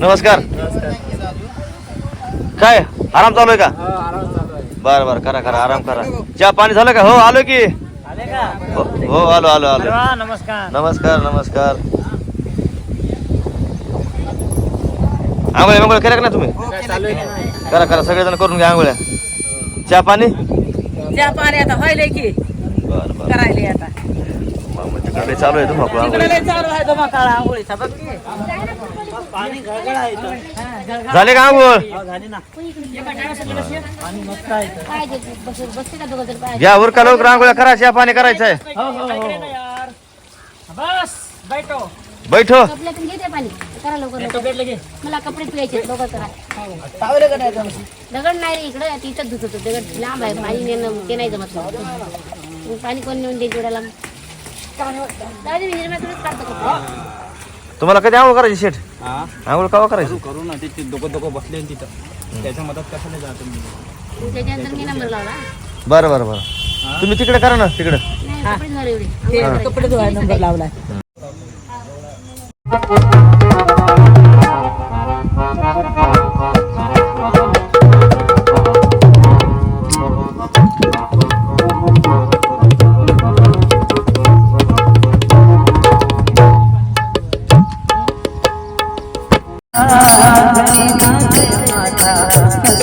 नमस्कार. काय? आराम चालू आहे का? बर बर करा करा आराम करा. चहा पाणी झालं का? हो आलो की. आले का? हो हो, आलो आलो आलो. नमस्कार. नमस्कार नमस्कार. आंघोळ्या बिंगोळ्या केल्या का नाही तुम्ही? नाही करा करा. सगळेजण करून घ्या आंघोळ्या. चहा पाणी? त्या पाणी आता व्हायलंय की. बर बर. करायले आता. मग तिकडे चालू आहे तुम्हाला तिकडे आंघोळी. लय चालू आहे तुम्हा काळा आंघोळीचा बघ की. पाणी गळगळ आहे इथं. हा, गळगळ. झाले का आंघोळ? हो, झाली ना. पाणी मस्त आहे इथं. काय ते बस बसते का? घ्या उरका लवकर आंघोळ्या करा चहा पाणी करायचं आहे हो हो. हो बस बैठो. बैठो. कपड्यातून घे ते पाणी. करा लवकर लवकर. भेटलं की मला कपडे धुवायचे आहेत, लवकर करा. पावलं का नाही जमत? दगड नाही रे इकडे तिथं धुत होतो. दगड लांब आहे पाणी नेणं ते नाही जमत मग पाणी कोण नेऊन लांब जाऊ दे, मी निर्म्यातूनच काढतो कपडे. तुम्हाला कधी आंघोळ करायची शेठ? आंघोळ कवा करायची? करू ना ते दोघं दोघं बसले तिथं. त्याच्या मदत कशाला जातो मी? नंबर लावला. बरं बरं बरं. तुम्ही तिकडे करा ना तिकडे. नाही कपडे धुवायला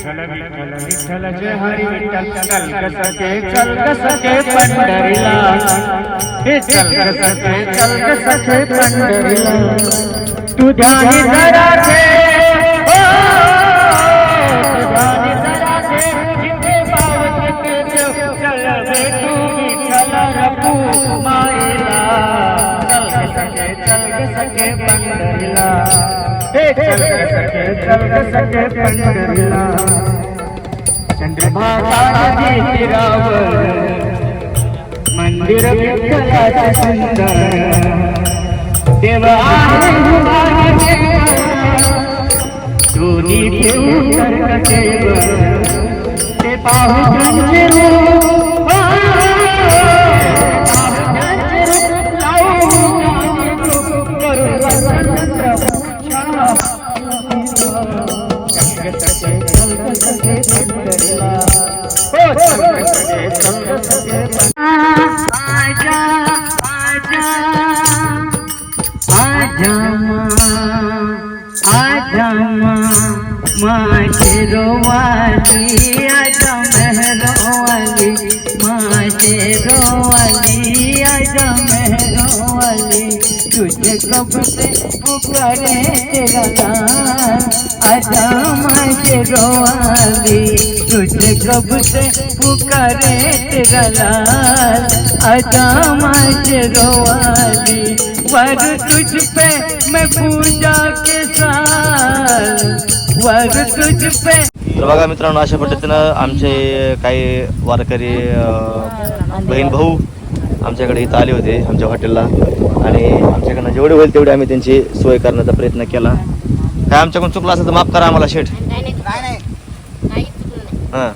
विठ्ठल विठ्ठल विठ्ठल जय हरी विठ्ठल चल कसके चल कसके पंढरीला हे चल कसके चल कसके पंढरीला तू ध्यानी जरा ठे माईला चल चल कसके पंढरीला. हे चल कसके चल पंढरीला. चंद्रभागा तीरावर मंदिर विठ्ठलाचे सुंदर. देव आहे दोन्ही ठेवून ते पाहू रोवाली आजा मेहरवाली माझे रोवाली आजा मेहरवाली तुझे कब से पुकारे तेरा नाम आजा माझे रोवाली. तुझे कब से पुकारे तेरा लाल आजा माझे रोवाली. वर तुझ पे मैं पूजा के साथ वर तुझ पे तर बघा मित्रांनो अशा पद्धतीनं आमचे काही वारकरी बहीण भाऊ आमच्याकडे इथं आले होते आमच्या हॉटेलला. आणि आमच्याकडनं जेवढे होईल तेवढे आम्ही त्यांची सोय करण्याचा प्रयत्न केला. काय आमच्याकडून चुकलं असेल तर माफ करा आम्हाला शेठ. हां.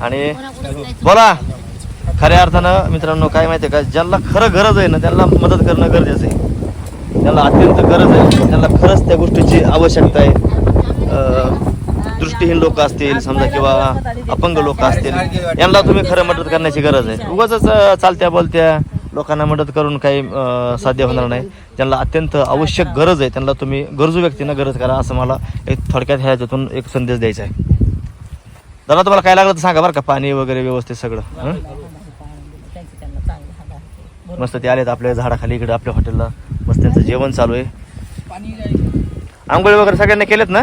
आणि? बोला खऱ्या अर्थानं मित्रांनो काय माहिती आहे का ज्यांना खरं गरज आहे ना त्यांना मदत करणं गरजेचं आहे. त्यांना अत्यंत गरज आहे. त्यांना खरंच त्या गोष्टीची आवश्यकता आहे. दृष्टीहीन लोक असतील समजा किंवा अपंग लोक असतील यांना तुम्ही खरं मदत करण्याची गरज आहे. उगाच चालत्या बोलत्या लोकांना मदत करून काही साध्य होणार नाही. त्यांना अत्यंत आवश्यक गरज आहे. त्यांना तुम्ही गरजू व्यक्तींना गरज करा असं मला एक थोडक्यात ह्याच्यातून एक संदेश द्यायचा आहे. दादा तुम्हाला काय लागलं तर सांगा बरं का पाणी वगैरे व्यवस्थित सगळं हं? मस्त ते आलेत आपल्या झाडाखाली इकडे आपल्या हॉटेलला. मस्त त्यांचं जेवण चालू आहे. आंघोळी वगैरे सगळ्यांनी केलेत ना?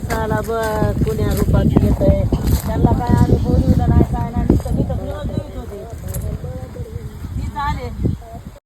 कोणाला बघ कोण्या रूपात येत आहे त्यांना काय आम्ही